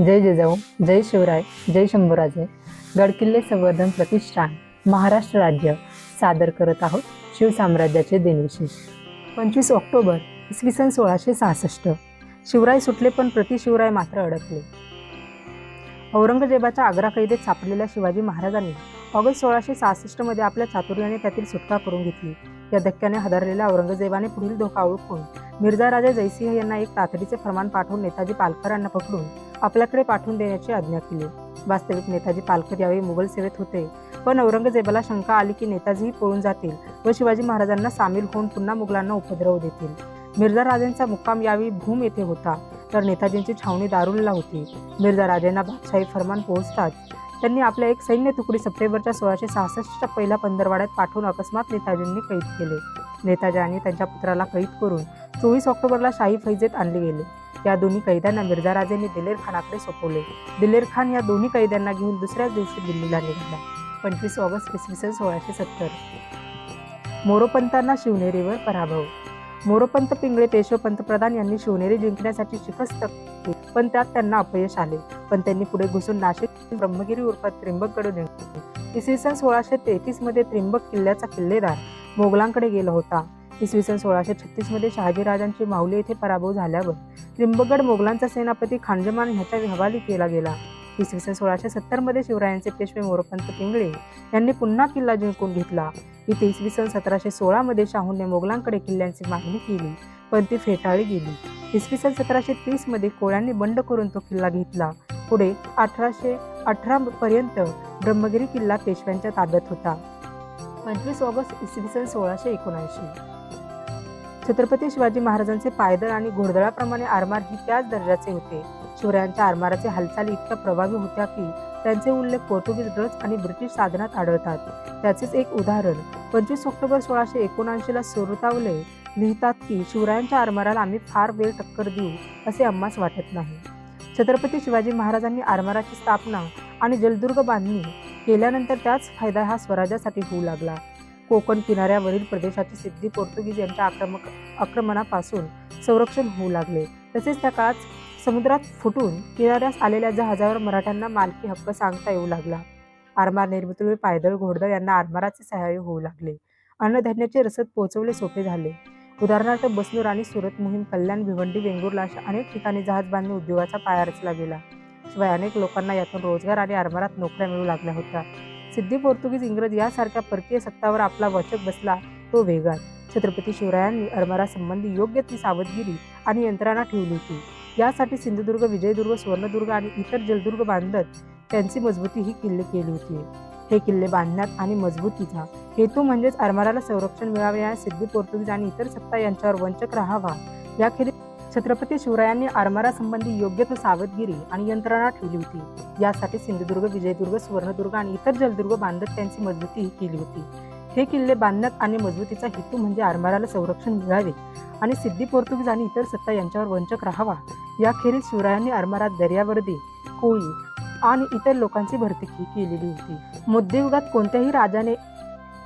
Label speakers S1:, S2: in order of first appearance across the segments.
S1: जय जिजाऊ जय शिवराय जय शंभूराजे. गडकिल्ले संवर्धन प्रतिष्ठान महाराष्ट्र राज्य. सादर करत आहोत शिवसाम्राज्याचे दिनविशेष. पंचवीस ऑक्टोबर इसवी सन सोळाशे सहासष्ट. शिवराय सुटले पण प्रतिशिवराय मात्र अडकले. औरंगजेबाच्या आग्रा कैदेत सापडलेल्या शिवाजी महाराजांनी ऑगस्ट सोळाशे सहासष्टमध्ये आपल्या चातुर्याने त्यातील सुटका करून घेतली. या धक्क्याने हदरलेल्या औरंगजेबाने पुढील धोका ओळखून मिर्झा राजा जयसिंह यांना एक तातडीचे फरमान पाठवून नेताजी पालकरांना पकडून आपल्याकडे पाठवून देण्याची आज्ञा केली. वास्तविक नेताजी पालकर यावेळी मुघल सेवेत होते. पण औरंगजेबाला शंका आली की नेताजीही पळून जातील व शिवाजी महाराजांना सामील होऊन पुन्हा मुघलांना उपद्रव देतील. मिर्झा राजेंचा मुक्काम यावेळी भूम येथे होता. तर नेताजींची छावणी दारुलला होती. मिर्झा राजेंना बादशाही फरमान पोहोचताच त्यांनी आपल्या एक सैन्य तुकडी सप्टेंबरच्या सोळाशे सहासष्टच्या पहिल्या पंधरवाड्यात पाठवून अकस्मात नेताजींनी कैद केले. नेताजी आणि त्यांच्या पुत्राला कैद करून चोवीस ऑक्टोबरला शाही फैजेत आणले गेले. या दोन्ही कैद्यांना मिर्झा राजेंनी दिलेर खानाकडे सोपवले. दिलेर खान या दोन्ही कैद्यांना घेऊन दुसऱ्याच दिवशी दिल्लीला निघाला पंचवीस ऑगस्ट इसवी सन सोळाशे सत्तर. मोरोपंतांना शिवनेरीवर पराभव. मोरोपंत पिंगळे पेशवे पंतप्रधान यांनी शिवनेरी जिंकण्यासाठी शिकस्त केली पण त्यात त्यांना अपयश आले. पण त्यांनी पुढे घुसून नाशिक ब्रह्मगिरी उर्फ त्रिंबककडे जिंकले इसवी सन सोळाशे तेहतीसमध्ये त्रिंबक किल्ल्याचा किल्लेदार मोगलांकडे गेला होता. इसवी सन सोळाशे छत्तीसमध्ये शहाजीराजांची माऊली येथे पराभव झाल्यावर त्रिंबगड मोगलांचा सेनापती खांजमान ह्याच्या हवाली केला गेला. इसवी सन सोळाशे सत्तरमध्ये शिवरायांचे पेशवे मोरोपंत पिंगळे यांनी पुन्हा किल्ला जिंकून घेतला. इथे इसवी सन सतराशे सोळामध्ये मध्ये मोगलांकडे किल्ल्यांची मागणी केली पण ती फेटाळली गेली. इसवी सन सतराशे तीसमध्ये कोळ्यांनी बंड करून तो किल्ला घेतला. पुढे अठराशे अठरा पर्यंत ब्रह्मगिरी किल्ला पेशव्यांच्या ताब्यात होता. पंचवीस ऑगस्ट इसवी सन सोळाशे एकोणऐंशी. छत्रपती शिवाजी महाराजांचे पायदळ आणि घोडदळाप्रमाणे आरमार ही त्याच दर्जाचे होते. शिवरायांच्या आरमाराचे हालचाली इतक्या प्रभावी होत्या की त्यांचे उल्लेख पोर्तुगीज डच आणि ब्रिटिश साधनात आढळतात. त्याचेच एक उदाहरण पंचवीस ऑक्टोबर सोळाशे एकोणऐंशीला सुरतावले लिहितात की शिवरायांच्या आरमाराला आम्ही फार वेळ टक्कर देऊ असे आम्हास वाटत नाही. छत्रपती शिवाजी महाराजांनी आरमाराची स्थापना आणि जलदुर्ग बांधणी गेल्यानंतर त्याच फायदा हा स्वराज्यासाठी होऊ लागला. कोकण किनाऱ्यावरील प्रदेशाची सिद्धी पोर्तुगीज यांच्या आक्रमक आक्रमणापासून संरक्षण होऊ लागले. तसेच त्या काळात समुद्रात फुटून किनाऱ्यास आलेल्या जहाजावर मराठ्यांना मालकी हक्क सांगता येऊ लागला. आरमार निर्मितीमुळे पायदळ घोडदळ यांना आरमाराचे सहाय्य होऊ लागले. अन्नधान्याचे रसद पोहोचवले सोपे झाले. उदाहरणार्थ बसनूर आणि सुरत मोहीम कल्याण भिवंडी वेंगुर्ला अशा अनेक ठिकाणी जहाज बांधणी उद्योगाचा पाया रचला गेला. शिवाय अनेक लोकांना यातून रोजगार आणि आरमारात नोकऱ्या मिळू लागल्या होत्या. सिद्धी पोर्तुगीज इंग्रज यासारख्या परकीय सत्तावर आपला वचक बसला तो वेगळा छत्रपती शिवरायांनी आरमारासंबंधी योग्य ती सावधगिरी आणि यंत्रणा ठेवली होती. यासाठी सिंधुदुर्ग विजयदुर्ग सुवर्णदुर्ग आणि इतर जलदुर्ग बांधत त्यांची मजबूती ही किल्ले केली होती. हे किल्ले बांधण्यात आणि मजबूतीचा हेतू म्हणजेच आरमाराला संरक्षण मिळावे या सिद्धी पोर्तुगीज आणि इतर सत्ता यांच्यावर वंचक राहावा याखेरीज छत्रपती शिवरायांनी आरमारासंबंधी योग्य तो सावधगिरी आणि यंत्रणा ठेवली होती. यासाठी सिंधुदुर्ग विजयदुर्ग सुवर्णदुर्ग आणि इतर जलदुर्ग बांधत त्यांची मजबूती केली होती. हे किल्ले बांधण्यात आणि मजबूतीचा हेतू म्हणजे आरमाराला संरक्षण मिळावे आणि सिद्धी पोर्तुगीज आणि इतर सत्ता यांच्यावर वंचक राहावा. याखेरीज शिवरायांनी आरमारात दर्यावर्दी कोळी आणि इतर लोकांची भरती केलेली होती. मध्ययुगात कोणत्याही राजाने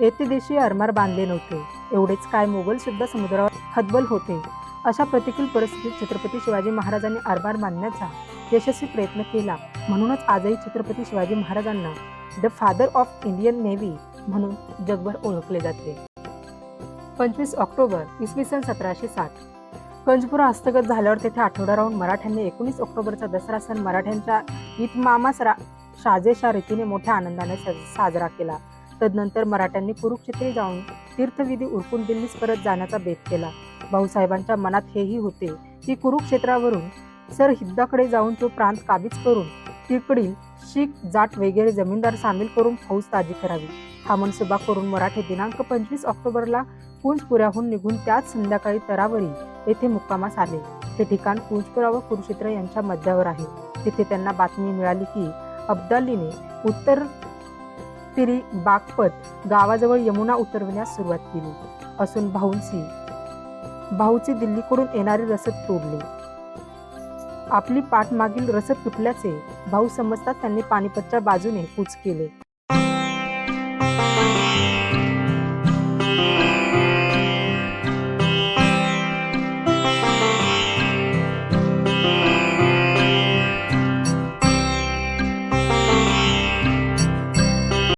S1: येथे देशी आरमार बांधले नव्हते. एवढेच काय मोगल सुद्धा समुद्रावर हतबल होते. अशा प्रतिकूल परिस्थितीत छत्रपती शिवाजी महाराजांनी आरबार मानण्याचा यशस्वी प्रयत्न केला. म्हणूनच आजही छत्रपती शिवाजी महाराजांना the father of Indian navy म्हणून जगभर ओळखले जाते. पंचवीस ऑक्टोबर इसवी सन सतराशे साठ कंजपुरा हस्तगत झाल्यावर तेथे आठवडा राहून मराठ्यांनी एकोणीस ऑक्टोबरचा दसरा सण मराठ्यांच्या इतमामास रा शाजेशा रीतीने मोठ्या आनंदाने साजरा केला. तदनंतर मराठ्यांनी कुरुक्षेत्री जाऊन तीर्थविधी उरकून दिल्लीस परत जाण्याचा बेत केला. भाऊसाहेबांच्या मनात हेही होते की कुरुक्षेत्रावरून सर हिद्दाकडे जाऊन तो प्रांत काबीज करून तिकडील शीख जाट वगैरे जमीनदार सामील करून फौज ताजी करावी. हा मनसुबा करून मराठे दिनांक पंचवीस ऑक्टोबरला पुंजपुऱ्याहून निघून त्याच संध्याकाळी तरावरी येथे मुक्कामास आले. हे ठिकाण पुंजपुरा व कुरुक्षेत्र यांच्या मध्यावर आहे. तिथे त्यांना बातमी मिळाली की अब्दालीने उत्तर तिरी बागपत गावाजवळ यमुना उतरविण्यास सुरुवात केली. असून भाऊंसी भाऊचे दिल्लीकडून येणारी रसद तोडली. आपली पाठमागील रसद तुटल्याचे भाऊ समजताच त्यांनी पानिपतच्या बाजूने कूच केले.